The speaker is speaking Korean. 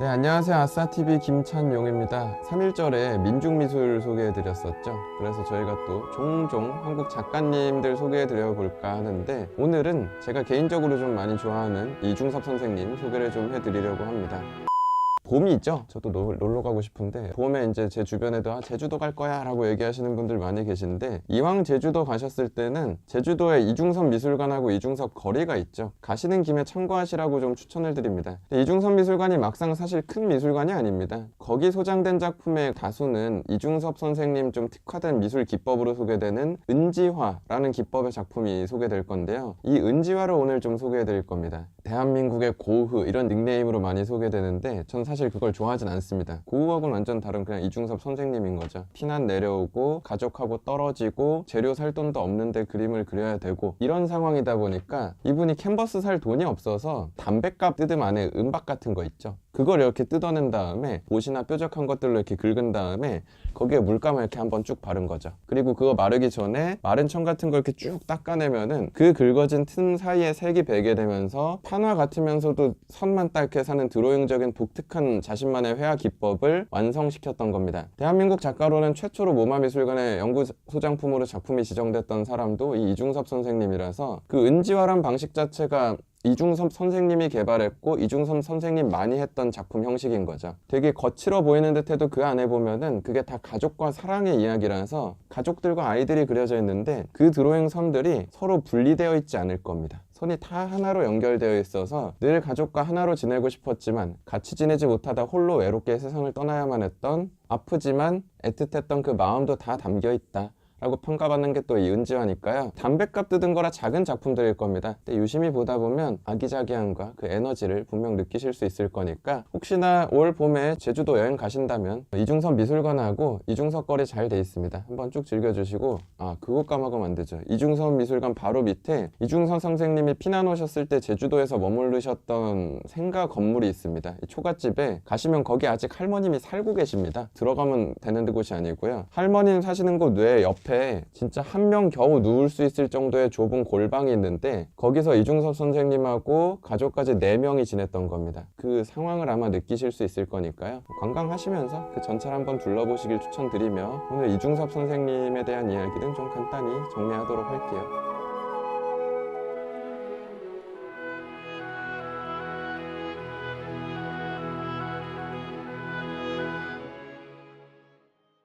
네, 안녕하세요. 아싸TV 김찬용입니다. 3일절에 민중미술 소개해드렸었죠. 그래서 저희가 또 종종 한국 작가님들 소개해드려 볼까 하는데 오늘은 제가 개인적으로 좀 많이 좋아하는 이중섭 선생님 소개를 좀 해드리려고 합니다. 봄이 있죠? 저도 노- 놀러 가고 싶은데 봄에 이제 제 주변에도 아, 제주도 갈 거야 라고 얘기하시는 분들 많이 계신데 이왕 제주도 가셨을 때는 제주도에 이중섭 미술관하고 이중섭 거리가 있죠. 가시는 김에 참고하시라고 좀 추천을 드립니다. 이중섭 미술관이 막상 사실 큰 미술관이 아닙니다. 거기 소장된 작품의 다수는 이중섭 선생님 좀 특화된 미술 기법으로 소개되는 은지화라는 기법의 작품이 소개될 건데요. 이 은지화를 오늘 좀 소개해 드릴 겁니다. 대한민국의 고흐 이런 닉네임으로 많이 소개되는데 전 사실 그걸 좋아하진 않습니다. 고흐하고는 완전 다른 그냥 이중섭 선생님인 거죠. 피난 내려오고 가족하고 떨어지고 재료 살 돈도 없는데 그림을 그려야 되고 이런 상황이다 보니까 이분이 캔버스 살 돈이 없어서 담배값 뜯음 안에 은박 같은 거 있죠. 그걸 이렇게 뜯어낸 다음에 옷이나 뾰족한 것들로 이렇게 긁은 다음에 거기에 물감을 이렇게 한번 쭉 바른 거죠. 그리고 그거 마르기 전에 마른 천 같은 걸 이렇게 쭉 닦아내면은 그 긁어진 틈 사이에 색이 배게 되면서 판화 같으면서도 선만 딱 사는 드로잉적인 독특한 자신만의 회화 기법을 완성시켰던 겁니다. 대한민국 작가로는 최초로 모마미술관의 연구 소장품으로 작품이 지정됐던 사람도 이 이중섭 선생님이라서 그 은지화란 방식 자체가 이중섭 선생님이 개발했고 이중섭 선생님 많이 했던 작품 형식인 거죠. 되게 거칠어 보이는 듯해도 그 안에 보면은 그게 다 가족과 사랑의 이야기라서 가족들과 아이들이 그려져 있는데 그 드로잉 선들이 서로 분리되어 있지 않을 겁니다. 선이 다 하나로 연결되어 있어서 늘 가족과 하나로 지내고 싶었지만 같이 지내지 못하다 홀로 외롭게 세상을 떠나야만 했던 아프지만 애틋했던 그 마음도 다 담겨 있다. 라고 평가받는 게 또 이 은지화니까요. 담배값 뜯은 거라 작은 작품들일 겁니다. 근데 유심히 보다 보면 아기자기함과 그 에너지를 분명 느끼실 수 있을 거니까 혹시나 올 봄에 제주도 여행 가신다면 이중섭 미술관하고 이중섭 거리 잘 돼 있습니다. 한번 쭉 즐겨주시고 아 그거 까먹으면 안 되죠. 이중섭 미술관 바로 밑에 이중섭 선생님이 피난 오셨을 때 제주도에서 머무르셨던 생가 건물이 있습니다. 이 초가집에 가시면 거기 아직 할머님이 살고 계십니다. 들어가면 되는 곳이 아니고요. 할머님 사시는 곳외 옆에 진짜 한 명 겨우 누울 수 있을 정도의 좁은 골방이 있는데 거기서 이중섭 선생님하고 가족까지 네명이 지냈던 겁니다. 그 상황을 아마 느끼실 수 있을 거니까요. 관광하시면서 그 전차를 한번 둘러보시길 추천드리며 오늘 이중섭 선생님에 대한 이야기는 좀 간단히 정리하도록 할게요.